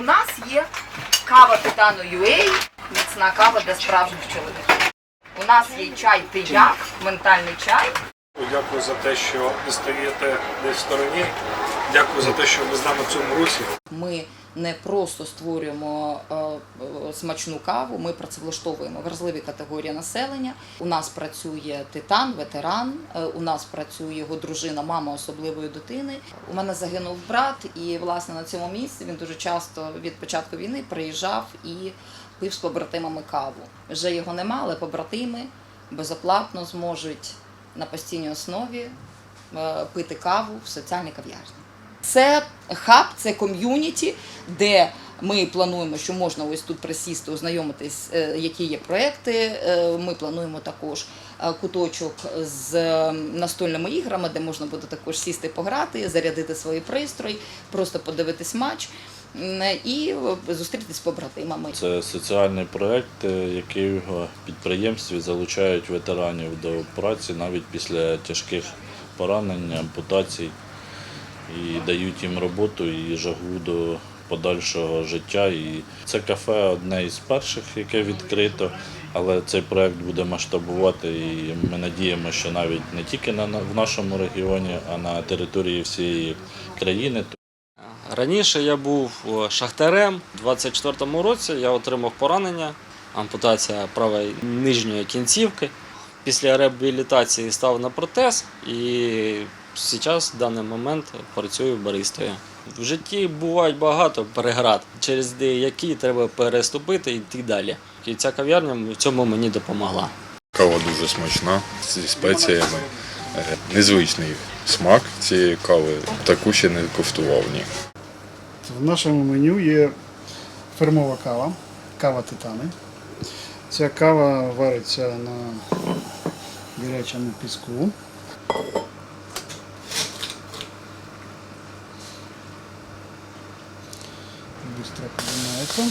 У нас є кава Титану UA, міцна кава для справжніх чоловіків. У нас є чай тияк, ментальний чай. Дякую за те, що ви стаєте десь в стороні. Дякую за те, що ви з нами в цьому русі. Ми не просто створюємо е, е, смачну каву, ми працевлаштовуємо вразливі категорії населення. У нас працює титан, ветеран. е, У нас працює його дружина, мама особливої дитини. У мене загинув брат, і власне на цьому місці він дуже часто від початку війни приїжджав і пив з побратимами каву. Вже його нема, але побратими безоплатно зможуть на постійній основі е, пити каву в соціальній кав'ярні. Це хаб, це ком'юніті, де ми плануємо, що можна ось тут присісти, ознайомитись, е, які є проекти. Е, Ми плануємо також куточок з настольними іграми, де можна буде також сісти пограти, зарядити свої пристрої, просто подивитись матч і е, зустрітись з побратимами. Це соціальний проект, е, який в підприємстві залучають ветеранів до праці навіть після тяжких поранень, ампутацій і дають їм роботу і жагу до подальшого життя. І це кафе одне із перших, яке відкрито, але цей проект буде масштабувати. І ми надіємося, що навіть не тільки на в нашому регіоні, а на території всієї країни. Раніше я був е, шахтарем. У 24-му році я отримав поранення, ампутація правої нижньої кінцівки. Після реабілітації став на протез і зараз в даний момент працюю баристою. В житті бувають багато переград, через які треба переступити і йти далі. І ця кав'ярня в цьому мені допомогла. Кава дуже смачна зі спеціями. Е, Незвичний смак цієї кави. Таку ще не коштував ні. В нашому меню є фермова кава, кава титани. Ця кава вариться на гарячому піску. Быстро піднімається.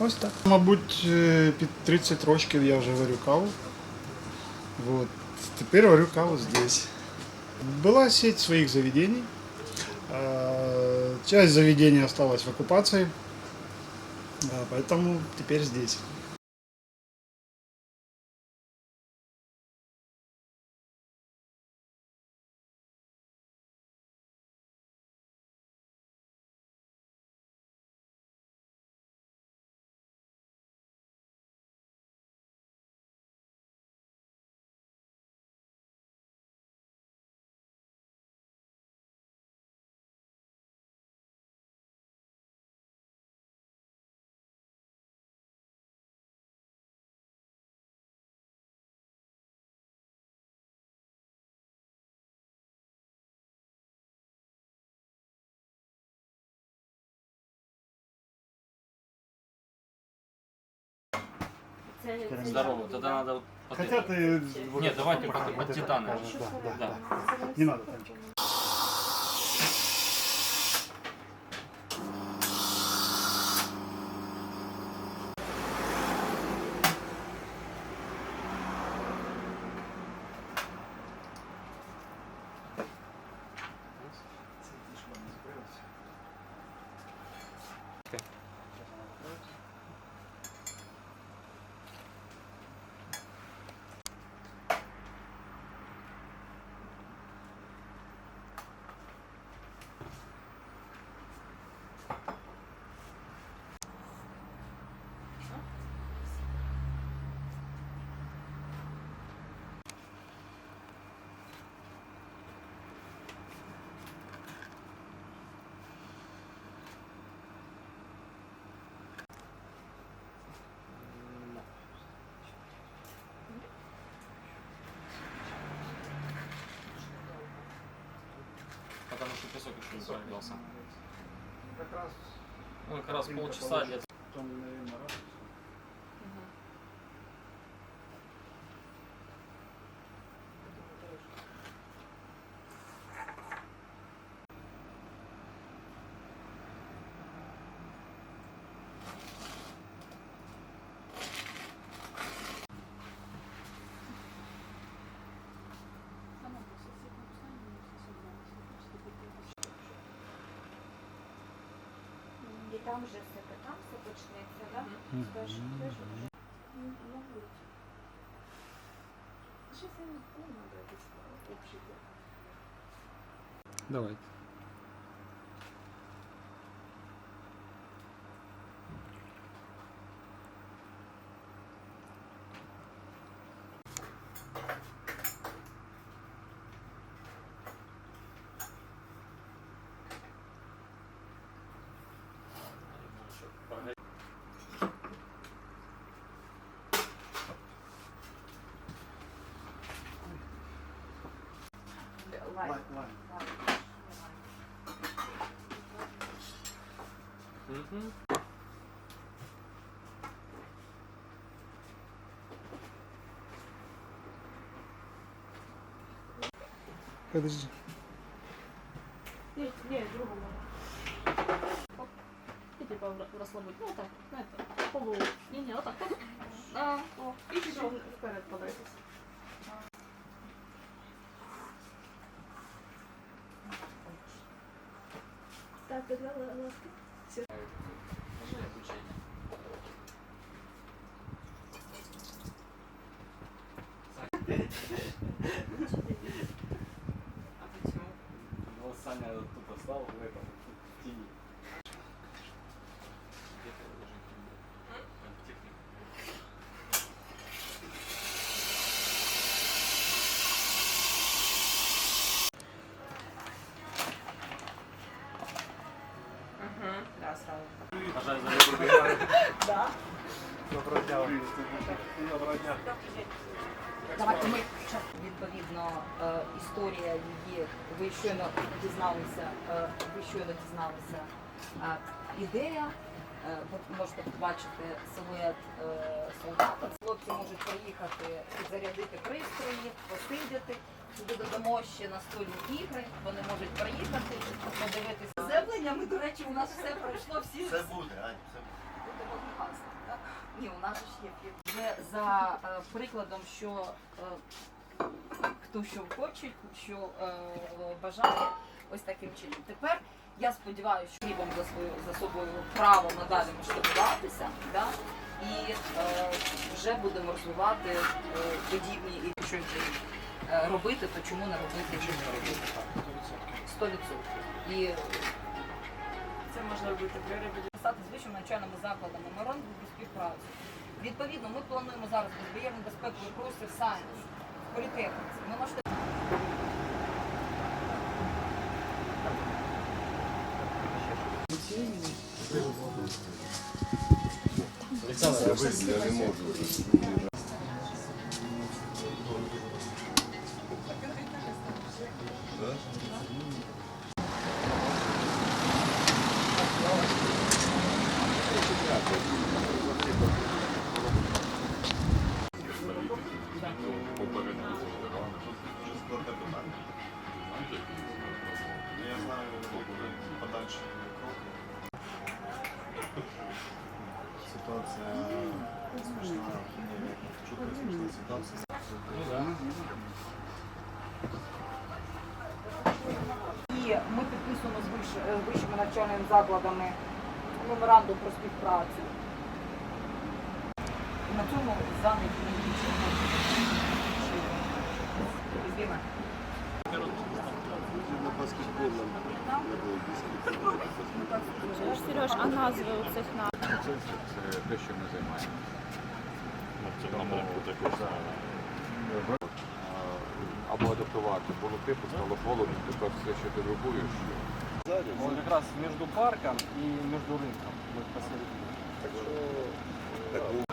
Ось так. Мабуть, е, під 30 років я вже варю каву. Вот. Тепер варю каву здесь. Была сеть своих заведений. Часть заведений осталась в оккупации. Поэтому теперь здесь. Здорово, тогда надо... Хотя ты... Нет, давайте под, под титани. Да, да. Не надо танчик. Потому что песок еще не раз Ну, как раз полчаса где-то. І там вже все там все почнеться, так? Скажеш, теж вже. Мабуть. Щось я не помню, якийсь общий. Давай. Лайк. Подожди. Ні, ні, другому. І типа розслабити. Ну так, знаєте, по голову. Ні, ні, отак. Оп. А, о, і пішов вперед подивитися. Так, будь ласка. Ну, Саня тут остал в этом Давайте ми відповідно е, історія її. Ви щойно дізналися, е, ви щойно дізналися е, ідея. Ви можете побачити силует солдата. Хлопці можуть приїхати підзарядити пристрої, посидіти. Сюди додамо ще настольні ігри. Вони можуть приїхати, подивитися Ми, до речі, у нас все пройшло всі. Це буде, Аня, це буде. Буде однокласно, так? Ні, у нас же ж є фільм. Вже за е, прикладом, що е, хто що хоче, що е, бажає, ось таким чином. Тепер я сподіваюся, що хлібом за свою за собою право надалі масштабуватися, да? і е, вже будемо розвивати е, подібні і вже е, робити, то чому не робити, чому не робити. 100%. І це можна робити при писати з вищими навчальними закладами меморандум про співпрацю. Відповідно, ми плануємо зараз безбар'єрний безпековий простір сайенс в політехніці. Ми можете Я не можу. І ми підписуємо з вищ- е, вищими навчальними закладами меморандум про співпрацю. І на цьому даний Візьмімо. Сереж, а назви у цих на Це те, що ми займаємося. Ми в цьому напрямку також знаємо. Або адаптувати. Було типу, стало холодно, тепер все, що ти робуєш. Он якраз між парком і між ринком. Ми посередині. Так що